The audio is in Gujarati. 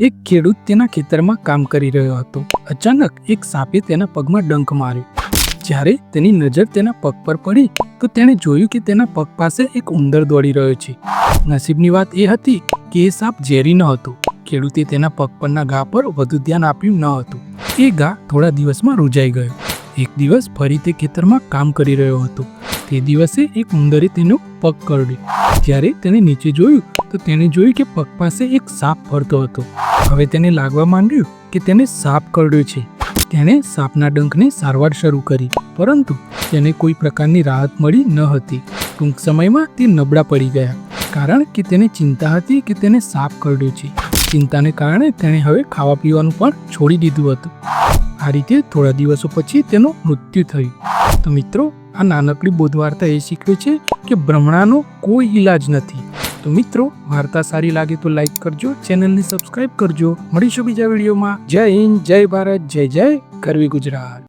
એક ખેડૂત તેના ખેતરમાં કામ કરી રહ્યો હતો. અચાનક એક સાપે તેના પગમાં ડંખ માર્યો. જ્યારે તેની નજર તેના પગ પર પડી, તો તેણે જોયું કે તેના પગ પાસે એક ઉંદર દોડી રહ્યો છે. નસીબની વાત એ હતી કે એ સાપ ઝેરી ન હતો. ખેડૂતે તેના પગ પરના ઘા પર વધુ ધ્યાન આપ્યું ન હતું. એ ઘા થોડા દિવસમાં રૂજાઈ ગયો. એક દિવસ ફરી તે ખેતરમાં કામ કરી રહ્યો હતો. તે દિવસે એક ઉંદરે તેનો પગ કરડ્યો. જ્યારે તેણે નીચે જોયું તો તેણે જોયું કે પગ પાસે એક સાપ ફરતો હતો. હવે તેને લાગવા માંડ્યું કે તેને સાપ કરડ્યો છે. તેણે સાપના ડંખની સારવાર શરૂ કરી, પરંતુ તેને કોઈ પ્રકારની રાહત મળી ન હતી. ટૂંક સમયમાં તે નબળા પડી ગયા, કારણ કે તેને ચિંતા હતી કે તેને સાપ કરડ્યો છે. ચિંતાને કારણે તેણે હવે ખાવા પીવાનું પણ છોડી દીધું હતું. આ રીતે થોડા દિવસો પછી તેનું મૃત્યુ થયું. તો મિત્રો, આ નાનકડી બોધવાર્તા એ શીખવે છે કે ભ્રમણાનો કોઈ ઈલાજ નથી. તો મિત્રો, વાર્તા સારી લાગે તો લાઈક કરજો, ચેનલને સબસ્ક્રાઇબ કરજો. મળીશું બીજા વિડીયોમાં. જય હિન્દ, જય ભારત, જય જય કરવી ગુજરાત.